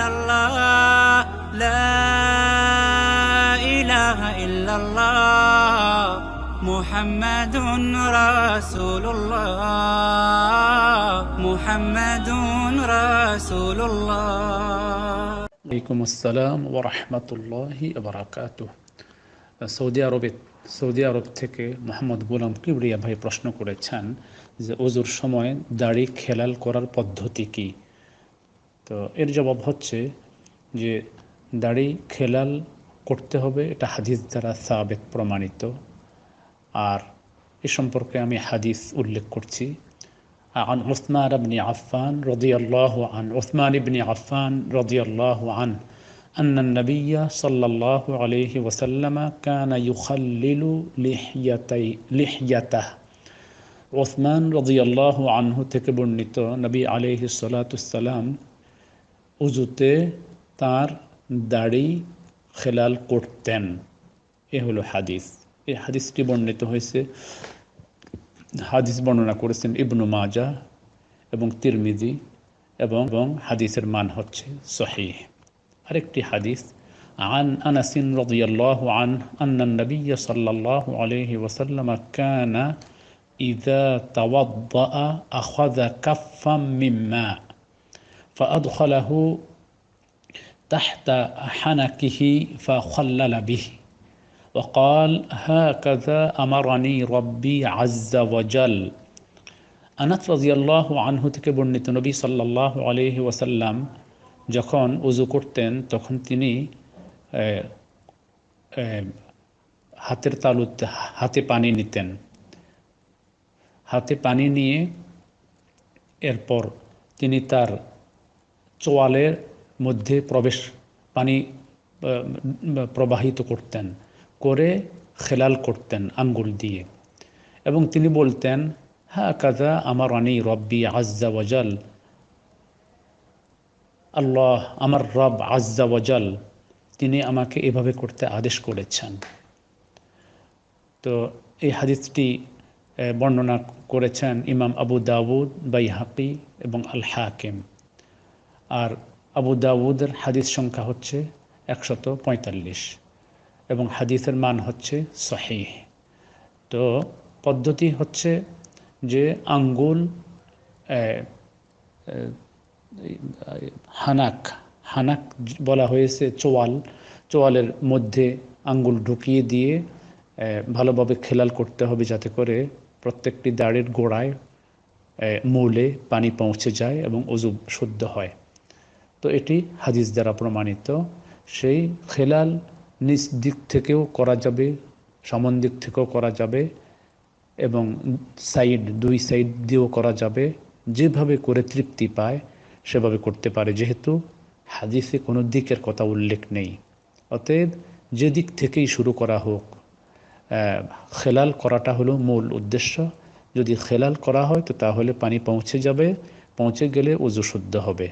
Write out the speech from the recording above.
ইল্লাল্লাহ লা الله محمد رسول الله মুহাম্মাদুন রাসূলুল্লাহ আলাইকুম আসসালাম ওয়া রাহমাতুল্লাহি ওয়া সৌদি আরবে সৌদি আরব থেকে মোহাম্মদ গোলাম কিবরিয়া ভাই প্রশ্ন করেছেন যে অজুর সময় দাড়ি খেলাল করার পদ্ধতি কী? তো এর জবাব হচ্ছে যে দাড়ি খেলাল করতে হবে এটা হাদিস দ্বারা সাবেক প্রমাণিত আর এ সম্পর্কে আমি হাদিস উল্লেখ করছি عن عثمان بن عفان رضي الله عنه عثمان بن عفان رضي الله عنه أن النبي صلى الله عليه وسلم كان يخلل لحيتي لحيته ওসমান রদিয়াল্লাহ আনহু থেকে বর্ণিত নবী আলহি সালাতাম উজুতে তার দাড়ি খেলাল করতেন এ হলো হাদিস এই হাদিসটি বর্ণিত হয়েছে হাদিস বর্ণনা করেছেন ইবনু মাজা এবং তিরমিজি এবং এবং হাদিসের মান হচ্ছে সহিহ আরেকটি হাদিস عن أنس رضي الله عنه أن النبي صلى الله عليه وسلم كان إذا توضأ أخذ كفا من ماء فأدخله تحت حنكه فخلل به وقال هكذا أمرني ربي عز وجل আনাত রাজিয়াল্লাহ আনহু থেকে বর্ণিত নবী সাল্লাহ আলহি ওয়াসাল্লাম যখন উজু করতেন তখন তিনি হাতের তালুতে হাতে পানি নিতেন হাতে পানি নিয়ে এরপর তিনি তার চোয়ালের মধ্যে প্রবেশ পানি প্রবাহিত করতেন, করে খেলাল করতেন আঙ্গুল দিয়ে। এবং তিনি বলতেন হ্যাঁ কাজা আমার আনি রব্বি আজ্জা ওয়াজাল আল্লাহ আমার রব আজ্জা ওয়াজাল তিনি আমাকে এভাবে করতে আদেশ করেছেন। তো এই হাদিসটি বর্ণনা করেছেন ইমাম আবু দাউদ বাই হাকি এবং আল হাকিম আর আবু দাউদের হাদিস সংখ্যা হচ্ছে একশত পঁয়তাল্লিশ এবং হাদিসের মান হচ্ছে সহিহ। তো পদ্ধতি হচ্ছে যে আঙ্গুল হানাক হানাক বলা হয়েছে চোয়াল, চোয়ালের মধ্যে আঙ্গুল ঢুকিয়ে দিয়ে ভালোভাবে খেলাল করতে হবে যাতে করে প্রত্যেকটি দাড়ির গোড়ায় মূলে পানি পৌঁছে যায় এবং অজু শুদ্ধ হয়। তো এটি হাদিস দ্বারা প্রমাণিত। সেই খেলাল নিজ দিক থেকেও করা যাবে, সমন দিক থেকেও করা যাবে এবং সাইড, দুই সাইড দিয়েও করা যাবে। যেভাবে করে তৃপ্তি পায়, সেভাবে করতে পারে। যেহেতু হাদিসে কোনো দিকের কথা উল্লেখ নেই। অতএব যে দিক থেকেই শুরু করা হোক খেলাল করাটা হলো মূল উদ্দেশ্য। যদি খেলাল করা হয়, তো তাহলে পানি পৌঁছে যাবে, পৌঁছে গেলে উজু শুদ্ধ হবে।